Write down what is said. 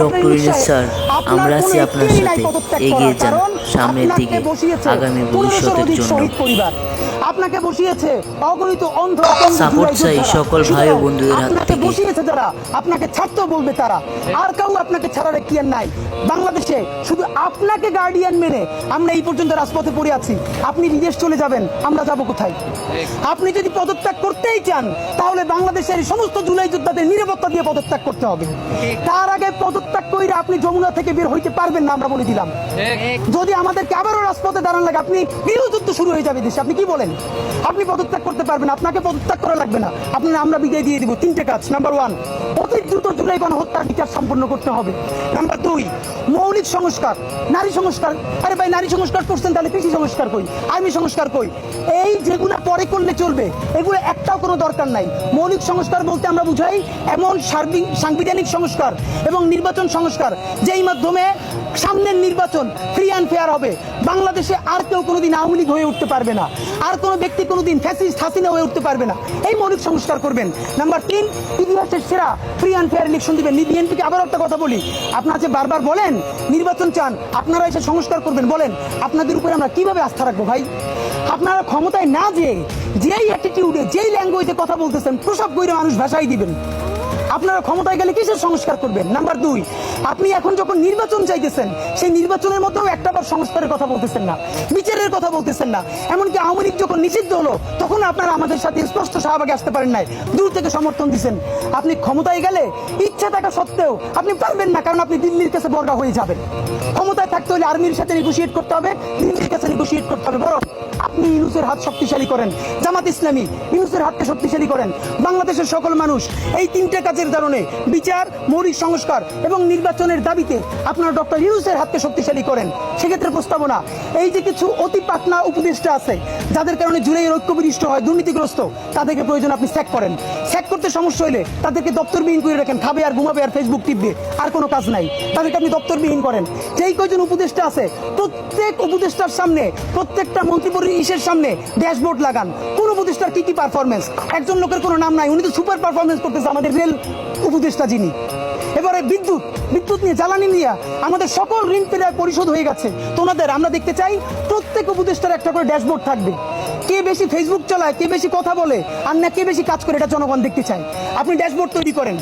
Doctor ইলিশ sir আমরা আছি আপনার সাথে। এগিয়ে যান সামনের দিকে আগামী ভবিষ্যতের জন্য। আপনাকে বসিয়েছে অগণিত অন্ধ সাপোর্ট চাই সকল ভাই ও বন্ধুদের হাত থেকে। বসিয়েছে যারা আপনাকে ছাড়তেও বলবে তারা। আর কেউ আপনাকে ছাড়ার এখতিয়ার নাই। বাংলাদেশে শুধু আপনাকে গার্ডিয়ান মেনে আমরা এই পর্যন্ত রাজপথে পড়ে আছি। আপনি বিদেশ চলে যাবেন, আমরা যাব কোথায়? আপনি যদি পদত্যাগ করতেই চান, তাহলে বাংলাদেশের সমস্ত জুলাই যোদ্ধাদের নিরাপত্তা দিয়ে পদত্যাগ করতে হবে। তার আগে পদত্যাগ কইরা আপনি যমুনা থেকে বের হইতে পারবেন না, আমরা বলে দিলাম। যদি আমাদেরকে আবারও রাজপথে দাঁড়ান লাগে, আপনি গৃহযুদ্ধ শুরু হয়ে যাবে দেশে। আপনি কি বলেন? আপনি পদত্যাগ করতে পারবেন, আপনাকে পদত্যাগ করা লাগবে না। আপনার, আমরা বিদায় দিয়ে দিব। তিনটে কাজ। নাম্বার ওয়ান অতি দ্রুত জুলাই গণহত্যার বিচার সম্পন্ন করতে হবে। নাম্বার দুই। মৌলিক সংস্কার, নারী সংস্কার। আরে ভাই, নারী সংস্কার করছেন তাহলে কৃষি সংস্কার কই? আইনি সংস্কার কই? এই যেগুলো পরে করলে চলবে, এগুলো একটাও কোনো দরকার নাই। মৌলিক সংস্কার বলতে আমরা বুঝাই এমন সার্বিক সাংবিধানিক সংস্কার এবং নির্বাচন সংস্কার, যেই মাধ্যমে সামনের নির্বাচন ফ্রি অ্যান্ড ফেয়ার হবে। বাংলাদেশে আর কেউ কোনোদিন আওয়ামী লীগ হয়ে উঠতে পারবে না। আর কোনো ব্যক্তি কোনোদিন ফ্যাসিস্ট হাসিনা হয়ে উঠতে পারবে না। এই মৌলিক সংস্কার করবেন। নাম্বার তিন, ইতিহাসের সেরা ফ্রি অ্যান্ড ফেয়ার ইলেকশন দিবেন। বিএনপিকে আবার একটা কথা বলি। আপনারা যে বারবার বলেন, নির্বাচন চান, আপনারা এসে সংস্কার করবেন, বলেন, আপনাদের উপরে আমরা কীভাবে আস্থা রাখব ভাই? আপনারা ক্ষমতায় না যে যেই অ্যাটিটিউডে যেই ল্যাঙ্গুয়েজে কথা বলতেছেন, প্রসব গৈরে মানুষ ভাষাই দিবেন। আপনারা ক্ষমতায় গেলে কিসের সংস্কার করবেন? নাম্বার দুই, আপনি এখন যখন নির্বাচন চাইতেছেন, সেই নির্বাচনের মধ্যেও একটা বার সংস্কারের কথা বলতেছেন না, বিচারের কথা বলতেছেন না। এমনকি আওয়ামী লীগ যখন নিষিদ্ধ হলো, তখন আপনারা আমাদের সাথে স্পষ্ট শাহবাগে আসতে পারেন নাই, দূর থেকে সমর্থন দিচ্ছেন। আপনি ক্ষমতায় গেলে ইচ্ছা থাকা সত্ত্বেও আপনি পারবেন না, কারণ আপনি দিল্লির কাছে বর্গা হয়ে যাবেন। ক্ষমতায় থাকতে হলে আর্মির সাথে নেগোসিয়েট করতে হবে, দিল্লির কাছে নেগোসিয়েট করতে হবে। বরং আপনি ইউনুসের হাত শক্তিশালী করেন, জামাত ইসলামী ইউনুসের হাতকে শক্তিশালী করেন। বাংলাদেশের সকল মানুষ এই তিনটে কাজের কারণে বিচার, মৌলিক সংস্কার এবং নির্বাচনের দাবিতে আপনারা ডক্টর ইউনুসের হাতকে শক্তিশালী করেন। সেক্ষেত্রে প্রস্তাবনা, এই যে কিছু অতি পাকনা উপদেষ্টা আছে, যাদের কারণে জুড়ে ঐক্য বিনিষ্ট হয়, দুর্নীতিগ্রস্ত, তাদেরকে প্রয়োজন আপনি স্যাক করেন। স্যাক করতে সমস্যা হলে তাদেরকে দপ্তরবিহীন করে রাখেন, খাবে আর ঘুমাবে আর ফেসবুক টিপবে, আর কোনো কাজ নাই। তাদেরকে আপনি দপ্তরবিহীন করেন। যেই কয়জন উপদেষ্টা আছে, প্রত্যেক উপদেষ্টার সামনে, প্রত্যেকটা মন্ত্রী ইসের সামনে ড্যাশবোর্ড লাগান। কোন উপদেষ্টার কি কি পারফরমেন্স একজন লোকের কোনো নাম নাই, উনি তো সুপার পারফরমেন্স করতেছে আমাদের রেল উপদেষ্টা যিনি। এবারে বিদ্যুৎ বিদ্যুৎ নিয়ে জ্বালানি নিয়ে আমাদের সকল ঋণ প্রায় পরিশোধ হয়ে গেছে। তোমাদের আমরা দেখতে চাই প্রত্যেক উপদেষ্টার একটা করে ড্যাশবোর্ড থাকবে। কে বেশি ফেসবুক চালায়, কে বেশি কথা বলে, আর না কে বেশি কাজ করে, এটা জনগণ দেখতে চায়। আপনি ড্যাশবোর্ড তৈরি করেন।